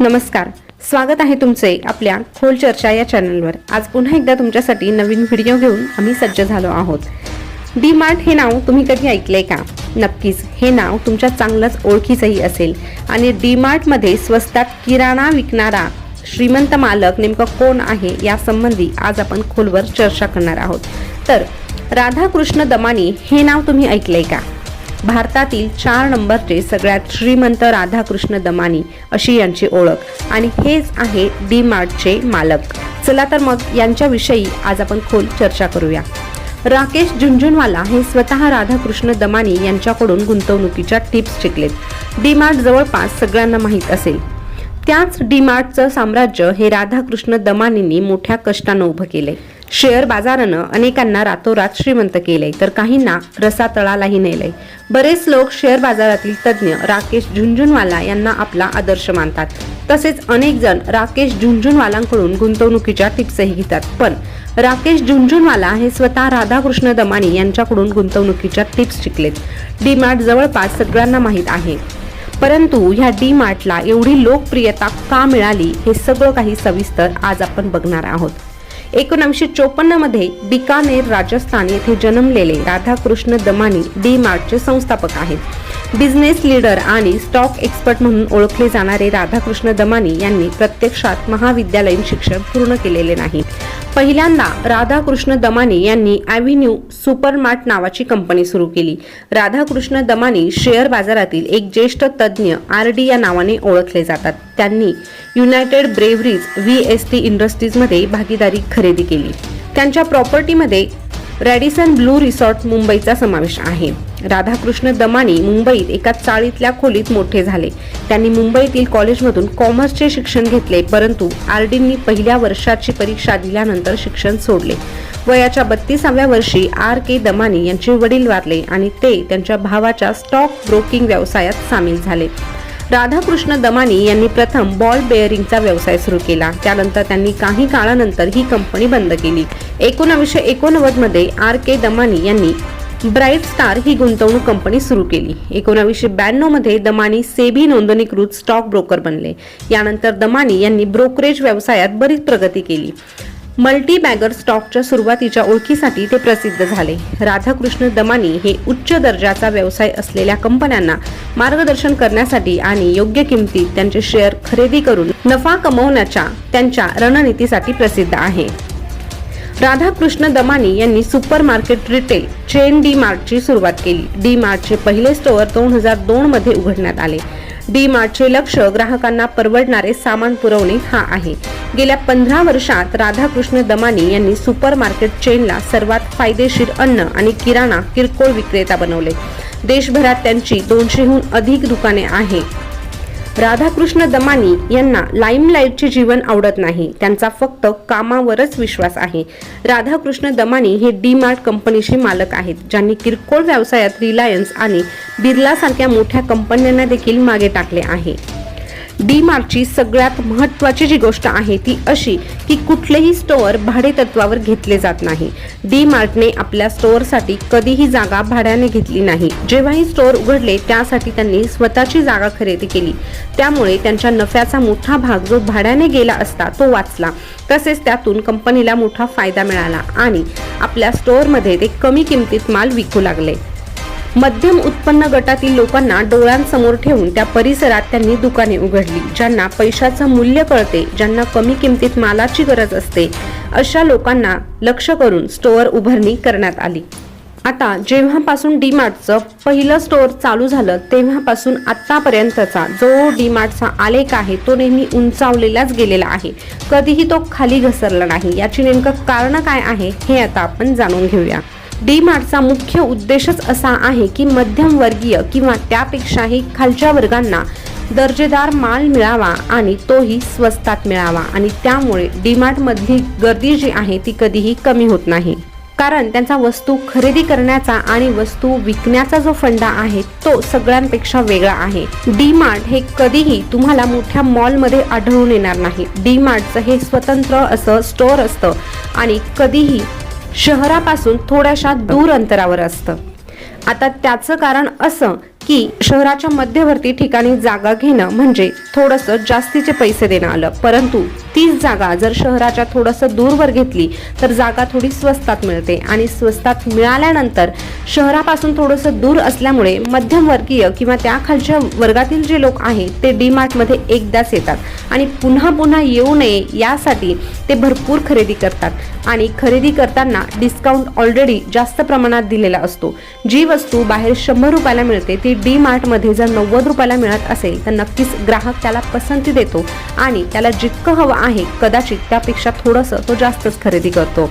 नमस्कार. स्वागत आहे तुमचे आपल्या खोल चर्चा या चॅनलवर. आज पुन्हा एकदा तुमच्यासाठी नवीन व्हिडिओ घेऊन आम्ही सज्ज झालो आहोत. डी मार्ट हे नाव तुम्ही कधी ऐकले का? नक्कीच हे नाव तुमच्या चांगलंच ओळखीचंही असेल. आणि डी मार्टमध्ये स्वस्तात किराणा विकणारा श्रीमंत मालक नेमकं कोण आहे यासंबंधी आज आपण खोलवर चर्चा करणार आहोत. तर राधाकृष्ण दमानी हे नाव तुम्ही ऐकले का? भारतातील चार नंबरचे सगळ्यात श्रीमंत राधाकृष्ण दमानी अशी यांची ओळख. आणि हेच आहे डी मार्टचे मालक. चला तर मग यांच्याविषयी आज आपण खोल चर्चा करूया. राकेश झुंझुनवाला हे स्वतः राधाकृष्ण दमानी यांच्याकडून गुंतवणुकीच्या टिप्स शिकलेत. डी मार्ट जवळपास सगळ्यांना माहीत असेल. त्याच डीमार्टचं साम्राज्य हे राधाकृष्ण दमानींनी मोठ्या कष्टानं उभं केले शेअर बाजारानं अनेकांना रातोरात श्रीमंत केलंय तर काहींना रसातळालाही नेलंय. बरेच लोक शेअर बाजारातील तज्ज्ञ राकेश झुंझुनवाला यांना आपला आदर्श मानतात. तसेच अनेक जण राकेश झुंझुनवालांकडून गुंतवणुकीच्या टिप्सही घेतात. पण राकेश झुंझुनवाला हे स्वतः राधाकृष्ण दमानी यांच्याकडून गुंतवणुकीच्या टिप्स शिकलेत. डीमार्ट जवळपास सगळ्यांना माहीत आहे. परंतु ह्या डी मार्टला एवढी लोकप्रियता का मिळाली हे सगळं काही सविस्तर आज आपण बघणार आहोत. एकोणीसशे चोपन्नमध्ये बिकानेर राजस्थान येथे जन्मलेले राधाकृष्ण दमानी डी मार्टचे संस्थापक आहेत. बिझनेस लीडर आणि स्टॉक एक्सपर्ट म्हणून ओळखले जाणारे राधाकृष्ण दमानी यांनी प्रत्यक्षात महाविद्यालयीन शिक्षण पूर्ण केलेले नाही. पहिल्यांदा राधाकृष्ण दमानी यांनी ॲव्हेन्यू सुपरमार्ट नावाची कंपनी सुरू केली. राधाकृष्ण दमानी शेअर बाजारातील एक ज्येष्ठ तज्ज्ञ आर डी या नावाने ओळखले जातात. त्यांनी United Breweries V S T इंडस्ट्रीजमध्ये भागीदारी खरेदी केली. त्यांच्या प्रॉपर्टीमध्ये रॅडिसन ब्लू रिसॉर्ट मुंबईचा समावेश आहे. राधाकृष्ण दमानी मुंबईत एका चाळीतल्या खोलीत मोठे झाले. त्यांनी मुंबईतील कॉलेजमधून कॉमर्सचे शिक्षण घेतले परंतु आर डींनी पहिल्या वर्षाची परीक्षा दिल्यानंतर शिक्षण सोडले. वयाच्या बत्तीसाव्या वर्षी आर के दमानी यांचे वडील वारले आणि ते त्यांच्या भावाच्या स्टॉक ब्रोकिंग व्यवसायात सामील झाले. राधाकृष्ण दमानी यांनी प्रथम बॉल बेअरिंगचा व्यवसाय सुरू केला. त्यानंतर त्यांनी काही काळानंतर ही कंपनी बंद केली. एकोणावीसशे एकोणनव्वदमध्ये आर के दमानी यांनी ब्राईट स्टार ही गुंतवणूक कंपनी सुरू केली. एकोणावीसशे ब्याण्णवमध्ये दमानी सेबी नोंदणीकृत स्टॉक ब्रोकर बनले. यानंतर दमानी यांनी ब्रोकरेज व्यवसायात बरीच प्रगती केली. मल्टी बॅगर स्टॉकच्या सुरुवातीच्या ओळखीसाठी ते प्रसिद्ध झाले. राधाकृष्ण दमानी हे उच्च दर्जाचा व्यवसाय असलेल्या कंपन्यांना मार्गदर्शन करण्यासाठी आणि योग्य किमतीत त्यांचे शेअर खरेदी करून नफा कमवण्याच्या त्यांच्या रणनीतीसाठी प्रसिद्ध आहे. राधाकृष्ण दमानी यांनी super market retail chain D मार्टची सुरुवात केली. डी मार्टचे पहिले स्टोअर दोन हजार दोन मध्ये उघडण्यात आले. डी मार्टचे लक्ष ग्राहकांना परवडणारे सामान पुरवणे हा आहे. गेल्या पंधरा वर्षात राधाकृष्ण दमानी यांनी सुपर मार्केट चेनला सर्वात फायदेशीर अन्न आणि किराणा किरकोळ विक्रेता बनवले. देशभरात त्यांची दोनशेहून अधिक दुकाने आहेत राधाकृष्ण दमानी यांना लाईमलाईटचे जीवन आवडत नाही. त्यांचा फक्त कामावरच विश्वास आहे. राधाकृष्ण दमानी हे डी मार्ट कंपनीचे मालक आहेत ज्यांनी किरकोळ व्यवसायात रिलायन्स आणि बिर्ला सारख्या मोठ्या कंपन्यांना देखील मागे टाकले आहे. डी मार्टची सगळ्यात महत्त्वाची जी गोष्ट आहे ती अशी की कुठलेही स्टोअर भाडेतत्वावर घेतले जात नाही. डी मार्टने आपल्या स्टोअरसाठी कधीही जागा भाड्याने घेतली नाही. जेव्हाही स्टोअर उघडले त्यासाठी त्यांनी स्वतःची जागा खरेदी केली. त्यामुळे त्यांच्या नफ्याचा मोठा भाग जो भाड्याने गेला असता तो वाचला. तसेच त्यातून कंपनीला मोठा फायदा मिळाला आणि आपल्या स्टोअरमध्ये ते कमी किमतीत माल विकू लागले. मध्यम उत्पन्न गटातील लोकांना डोळ्यांसमोर ठेवून त्या परिसरात त्यांनी दुकाने उघडली ज्यांना पैशाचं मूल्य कळते ज्यांना कमी किमतीत मालाची गरज असते अशा लोकांना लक्ष करून स्टोअर उभारणी करण्यात आली. आता जेव्हापासून डी मार्टचं पहिलं स्टोअर चालू झालं तेव्हापासून आत्तापर्यंतचा जो डी मार्टचा आलेख आहे तो नेहमी उंचावलेलाच गेलेला आहे. कधीही तो खाली घसरला नाही. याची नेमकं कारण काय आहे हे आता आपण जाणून घेऊया. डी मार्टचा मुख्य उद्देशच असा आहे की मध्यमवर्गीय किंवा त्यापेक्षाही खालच्या वर्गांना दर्जेदार माल मिळावा आणि तोही स्वस्तात मिळावा. आणि त्यामुळे डी मार्टमधली गर्दी जी आहे ती कधीही कमी होत नाही. कारण त्यांचा वस्तू खरेदी करण्याचा आणि वस्तू विकण्याचा जो फंडा आहे तो सगळ्यांपेक्षा वेगळा आहे. डी मार्ट हे कधीही तुम्हाला मोठ्या मॉलमध्ये आढळून येणार नाही. डी मार्टचं हे स्वतंत्र असं स्टोअर असतं आणि कधीही शहरापासून थोड्याशा दूर अंतरावर असतं. आता त्याचं कारण असं की शहराच्या मध्यवर्ती ठिकाणी जागा घेणं म्हणजे थोडंसं जास्तीचे पैसे देणं आलं. परंतु तीच जागा जर शहराच्या थोडंसं दूरवर घेतली तर जागा थोडी स्वस्तात मिळते. आणि स्वस्तात मिळाल्यानंतर शहरापासून थोडंसं दूर असल्यामुळे मध्यमवर्गीय किंवा त्या खालच्या वर्गातील जे लोक आहेत ते डी मार्टमध्ये एकदाच येतात. आणि पुन्हा पुन्हा येऊ नये यासाठी ते भरपूर खरेदी करतात. आणि खरेदी करताना डिस्काउंट ऑलरेडी जास्त प्रमाणात दिलेला असतो. जी वस्तू बाहेर शंभर रुपयाला मिळते ती डी मार्टमध्ये जर नव्वद रुपयाला मिळत असेल तर नक्कीच ग्राहक त्याला पसंती देतो आणि त्याला जितकं हवं आहे कदाचित त्यापेक्षा थोडंसं तो जास्तच खरेदी करतो.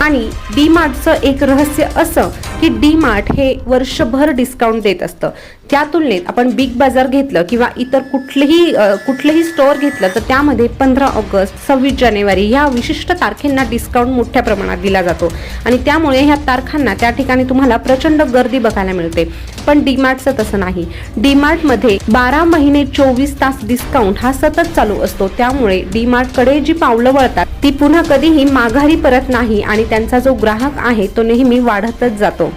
आणि डी मार्टचं एक रहस्य असं की डी मार्ट हे वर्षभर डिस्काउंट देत असतं. त्या तुलनेत आपण बिग बाजार घेतलं किंवा इतर कुठलेही कुठलंही स्टोअर घेतलं तर त्यामध्ये पंधरा ऑगस्ट सव्वीस जानेवारी ह्या विशिष्ट तारखेंना डिस्काउंट मोठ्या प्रमाणात दिला जातो. आणि त्यामुळे ह्या तारखांना त्या ठिकाणी तुम्हाला प्रचंड गर्दी बघायला मिळते. पण डी मार्टचं तसं नाही. डी मार्टमध्ये बारा महिने चोवीस तास डिस्काउंट हा सतत चालू असतो. त्यामुळे डी मार्टकडे जी पावलं वळतात ती पुन्हा कधीही माघारी परत नाही आणि त्यांचा जो ग्राहक आहे तो नेहमी वाढतच जातो.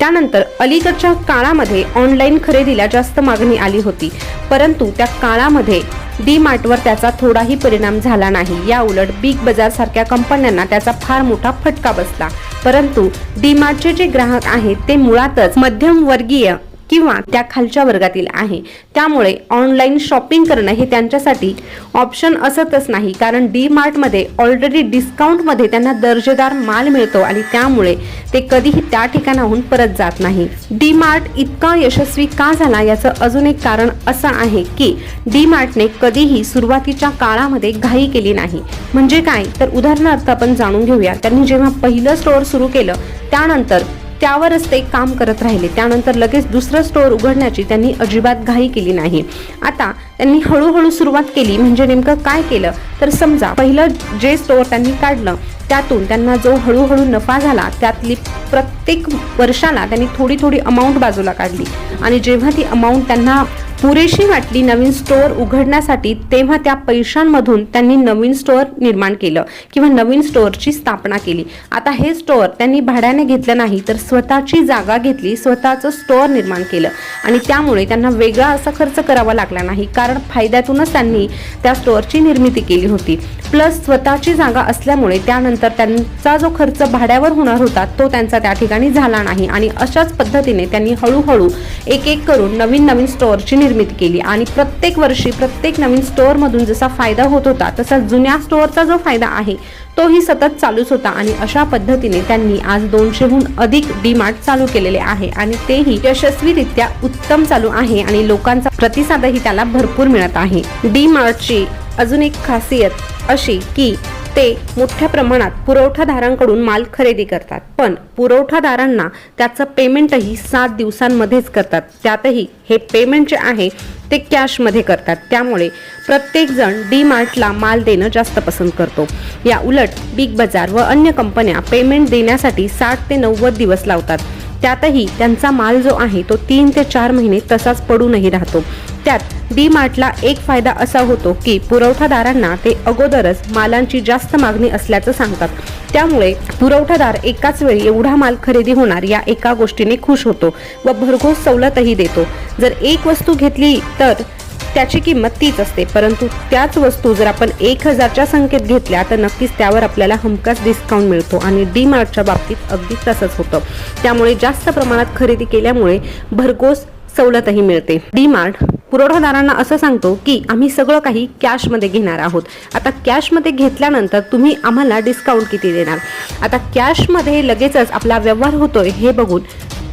त्यानंतर अलीकडच्या काळामध्ये ऑनलाईन खरेदीला जास्त मागणी आली होती. परंतु त्या काळामध्ये डी मार्टवर त्याचा थोडाही परिणाम झाला नाही. या उलट बिग बाजार सारख्या कंपन्यांना त्याचा फार मोठा फटका बसला. परंतु डी मार्टचे जे ग्राहक आहेत ते मुळातच मध्यम वर्गीय किंवा त्या खालच्या वर्गातील आहे. त्यामुळे ऑनलाईन शॉपिंग करणं हे त्यांच्यासाठी ऑप्शन असतच नाही. कारण डी मार्टमध्ये ऑलरेडी डिस्काउंटमध्ये त्यांना दर्जेदार माल मिळतो आणि त्यामुळे ते कधीही त्या ठिकाणाहून परत जात नाही. डी मार्ट इतका यशस्वी का झाला याचं अजून एक कारण असं आहे की डी मार्टने कधीही सुरुवातीच्या काळामध्ये घाई केली नाही. म्हणजे काय? तर उदाहरणार्थ आपण जाणून घेऊया. त्यांनी जेव्हा पहिलं स्टोअर सुरू केलं त्यानंतर त्यावरच ते काम करत राहिले. त्यानंतर लगेच दुसरं स्टोअर उघडण्याची त्यांनी अजिबात घाई केली नाही. आता त्यांनी हळूहळू सुरुवात केली. म्हणजे नेमकं काय केलं? तर समजा पहिलं जे स्टोअर त्यांनी काढलं त्यातून त्यांना जो हळूहळू नफा झाला त्यातली प्रत्येक वर्षाला त्यांनी थोडी थोडी अमाऊंट बाजूला काढली. आणि जेव्हा ती अमाऊंट त्यांना पुरेशी वाटली नवीन स्टोअर उघडण्यासाठी तेव्हा त्या पैशांमधून त्यांनी नवीन स्टोअर निर्माण केलं किंवा नवीन स्टोअरची स्थापना केली. आता हे स्टोअर त्यांनी भाड्याने घेतलं नाही तर स्वतःची जागा घेतली स्वतःचं स्टोअर निर्माण केलं आणि त्यामुळे त्यांना वेगळा असा खर्च करावा लागला नाही कारण फायद्यातूनच त्यांनी त्या स्टोअरची निर्मिती केली होती. प्लस स्वतःची जागा असल्यामुळे त्यानंतर त्यांचा जो खर्च भाड्यावर होणार होता तो त्यांचा त्या ठिकाणी झाला नाही. आणि अशाच पद्धतीने त्यांनी हळूहळू एक एक करून नवीन नवीन स्टोअरची निर्मिती केली. आणि प्रत्येक वर्षी प्रत्येक नवीन स्टोअरमधून जसा फायदा होत होता तसा जुन्या स्टोअरचा जो फायदा आहे तोही सतत चालूच होता. आणि अशा पद्धतीने त्यांनी आज दोनशेहून अधिक डी मार्ट चालू केलेले आहे. आणि तेही यशस्वीरित्या उत्तम चालू आहे. आणि लोकांचा प्रतिसादही त्याला भरपूर मिळत आहे. डी मार्टची अजून एक खासियत अशी की ते मोठ्या प्रमाणात पुरवठादारांकडून माल खरेदी करतात. पण पुरवठादारांना त्याचं पेमेंटही सात दिवसांमध्येच करतात. त्यातही हे पेमेंट जे आहे ते कॅशमध्ये करतात. त्यामुळे प्रत्येकजण डी मार्टला माल देणं जास्त पसंत करतो. या उलट बिग बाजार व अन्य कंपन्या पेमेंट देण्यासाठी साठ ते नव्वद दिवस लावतात. त्यातही त्यांचा माल जो आहे तो तीन ते चार महिने तसाच पडूनही राहतो. त्यात डी मार्टला एक फायदा असा होतो की पुरवठादारांना ते अगोदरच मालांची जास्त मागणी असल्याचं सांगतात. त्यामुळे पुरवठादार एकाच वेळी एवढा माल खरेदी होणार या एका गोष्टीने खुश होतो व भरघोस सवलतही देतो. जर एक वस्तू घेतली तर त्याची किंमत तीच असते. परंतु त्याच वस्तू जर आपण एक हजारच्या संख्येत घेतल्या तर नक्कीच त्यावर आपल्याला हमखास डिस्काउंट मिळतो आणि डी मार्टच्या बाबतीत अगदी तसंच होतं. त्यामुळे जास्त प्रमाणात खरेदी केल्यामुळे भरघोस सवलतही मिळते. डी मार्ट पुरवठादारांना असं सांगतो की आम्ही सगळं काही कॅशमध्ये घेणार आहोत. आता कॅशमध्ये घेतल्यानंतर तुम्ही आम्हाला डिस्काउंट किती देणार? आता कॅशमध्ये लगेचच आपला व्यवहार होतोय हे बघून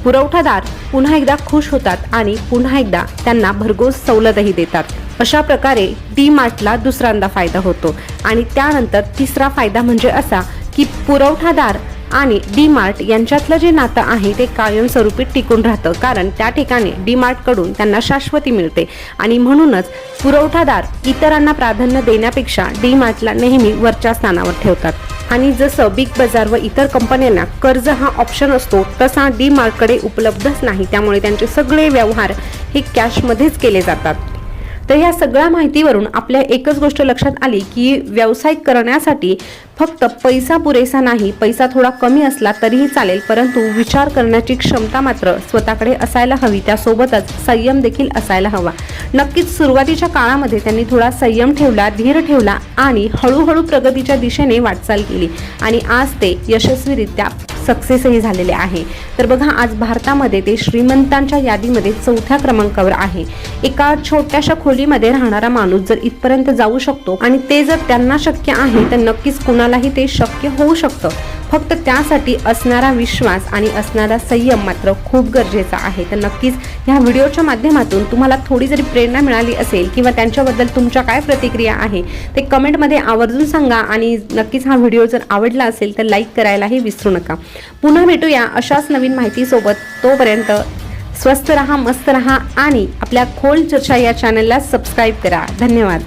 पुरवठादार पुन्हा एकदा खुश होतात आणि पुन्हा एकदा त्यांना भरघोस सवलतही देतात. अशा प्रकारे डी मार्टला दुसऱ्यांदा फायदा होतो. आणि त्यानंतर तिसरा फायदा म्हणजे असा की पुरवठादार आणि डी मार्ट यांच्यातलं जे नातं आहे ते कायमस्वरूपी टिकून राहतं. कारण त्या ठिकाणी डी मार्टकडून त्यांना शाश्वती मिळते. आणि म्हणूनच पुरवठादार इतरांना प्राधान्य देण्यापेक्षा डी मार्टला नेहमी वरच्या स्थानावर ठेवतात. आणि जसं बिग बाजार व इतर कंपन्यांना कर्ज हा ऑप्शन असतो तसा डी मार्टकडे उपलब्धच नाही. त्यामुळे त्यांचे सगळे व्यवहार हे कॅशमध्येच केले जातात. तर ह्या सगळ्या माहितीवरून आपल्या एकच गोष्ट लक्षात आली की व्यवसाय करण्यासाठी फक्त पैसा पुरेसा नाही पैसा थोडा कमी असला तरीही चालेल परंतु विचार करण्याची क्षमता मात्र स्वतःकडे असायला हवी. त्यासोबतच संयम देखील असायला हवा. नक्कीच सुरुवातीच्या काळामध्ये त्यांनी थोडा संयम ठेवला धीर ठेवला आणि हळूहळू प्रगतीच्या दिशेने वाटचाल केली आणि आज ते यशस्वीरित्या सक्सेसही झालेले आहे. तर बघा आज भारतामध्ये ते श्रीमंतांच्या यादीमध्ये चौथ्या क्रमांकावर आहे. एका छोट्याशा खोलीमध्ये राहणारा माणूस जर इथपर्यंत जाऊ शकतो आणि ते जर त्यांना शक्य आहे तर नक्कीच कुणालाही ते शक्य होऊ शकतं. फक्त त्यासाठी असणारा विश्वास आणि असणारा संयम मात्र खूप गरजेचा आहे. तर नक्कीच ह्या व्हिडिओच्या माध्यमातून तुम्हाला थोडी जरी प्रेरणा मिळाली असेल किंवा त्यांच्याबद्दल तुमच्या काय प्रतिक्रिया आहे ते कमेंटमध्ये आवर्जून सांगा आणि नक्कीच हा व्हिडिओ जर आवडला असेल तर लाईक करायलाही विसरू नका. पुन्हा भेटूया अशाच नवीन माहितीसोबत. तोपर्यंत स्वस्त रहा मस्त रहा आणि आपल्या खोल चर्चा या चॅनलला सबस्क्राईब करा. धन्यवाद.